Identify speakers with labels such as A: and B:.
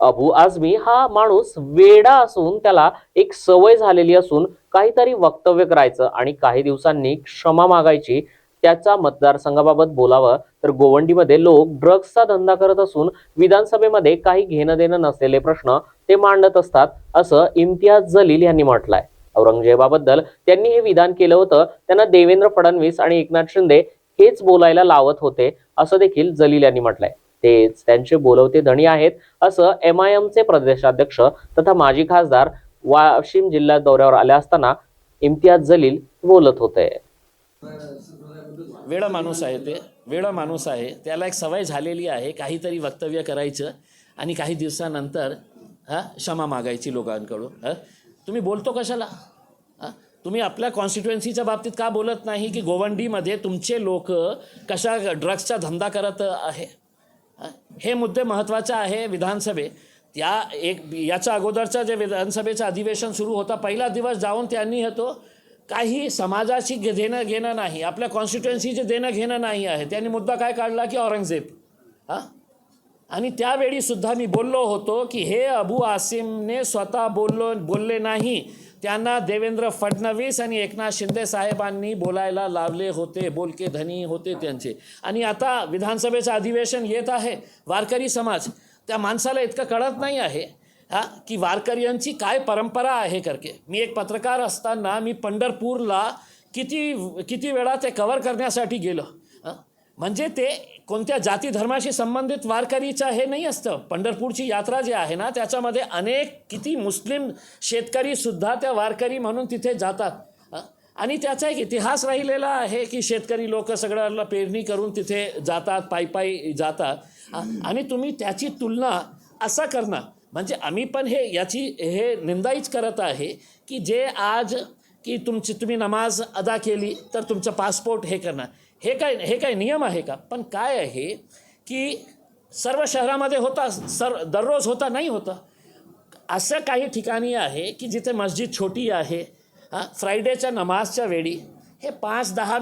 A: अबू आझमी हा माणूस वेडा असून त्याला एक सवय झालेली असून काहीतरी वक्तव्य करायचं आणि काही दिवसांनी क्षमा मागायची त्याचा मतदारसंघाबाबत बोलावं. तर गोवंडीमध्ये लोक ड्रग्सचा धंदा करत असून विधानसभेमध्ये काही घेणं देणं नसलेले प्रश्न ते मांडत असतात असं इम्तियाज जलील यांनी म्हटलंय. औरंगजेबाबद्दल त्यांनी हे विधान केलं होतं. त्यांना देवेंद्र फडणवीस आणि एकनाथ शिंदे हेच बोलायला लावत होते असं देखील जलील यांनी म्हटलंय. तेच त्यांचे बोलवते धणी आहेत असं एम आय एमचे प्रदेशाध्यक्ष तथा माजी खासदार वाशिम जिल्ह्यात दौऱ्यावर आले असताना इम्तियाज जलील बोलत होते.
B: वेळ माणूस आहे ते वेळ माणूस आहे. त्याला एक सवय झालेली आहे काहीतरी वक्तव्य करायचं आणि काही दिवसानंतर हां क्षमा मागायची लोकांकडून हां. तुम्ही बोलतो कशाला? हां? तुम्ही आपल्या कॉन्स्टिट्युएन्सीच्या बाबतीत का बोलत नाही की गोवंडीमध्ये तुमचे लोक कशा ड्रग्सचा धंदा करत आहे? हे मुद्दे महत्त्वाचे आहे विधानसभे. त्या एक याच्या अगोदरचं जे विधानसभेचं अधिवेशन सुरू होता पहिला दिवस जाऊन त्यांनी तो काही समाजाशी घे- देणं घेणं नाही. आपल्या कॉन्स्टिट्युएन्सीचे देणं घेणं नाही आहे. त्यांनी मुद्दा काय काढला की औरंगजेब. हां? आणि त्यावेळीसुद्धा मी बोललो होतो की हे अबू आसिमने स्वतः बोललो बोलले नाही. त्यांना देवेंद्र फडणवीस आणि एकनाथ शिंदे साहेबांनी बोलायला लावले होते बोलके धनी होते त्यांचे. आणि आता विधानसभेचं अधिवेशन येत आहे वारकरी समाज. त्या माणसाला इतकं कळत नाही आहे हा की वारकऱ्यांची काय परंपरा आहे करके. मी एक पत्रकार असताना मी पंढरपूरला किती किती वेळा ते कवर करण्यासाठी गेलो म्हणजे ते कोणत्या जाती धर्माशी संबंधित वारकरीचं हे नाही असतं. पंढरपूरची यात्रा जी आहे ना त्याच्यामध्ये अनेक किती मुस्लिम शेतकरीसुद्धा त्या वारकरी म्हणून तिथे जातात. आणि त्याचा एक इतिहास राहिलेला आहे की शेतकरी लोक सगळ्याला पेरणी करून तिथे जातात पायी पायी जातात. आणि तुम्ही त्याची तुलना असा करणं म्हणजे आम्ही पण हे याची हे निंदाईच करत आहे की जे आज की तुमची तुम्ही नमाज अदा केली तर तुमचं पासपोर्ट हे करणार हे काय हे काय नियम आहे का? पण काय आहे की सर्व शहरामध्ये होता सर दररोज होता नाही होता. असं काही ठिकाणी आहे की जिथे मस्जिद छोटी आहे हां फ्रायडेच्या नमाजच्या वेळी हे पाच दहा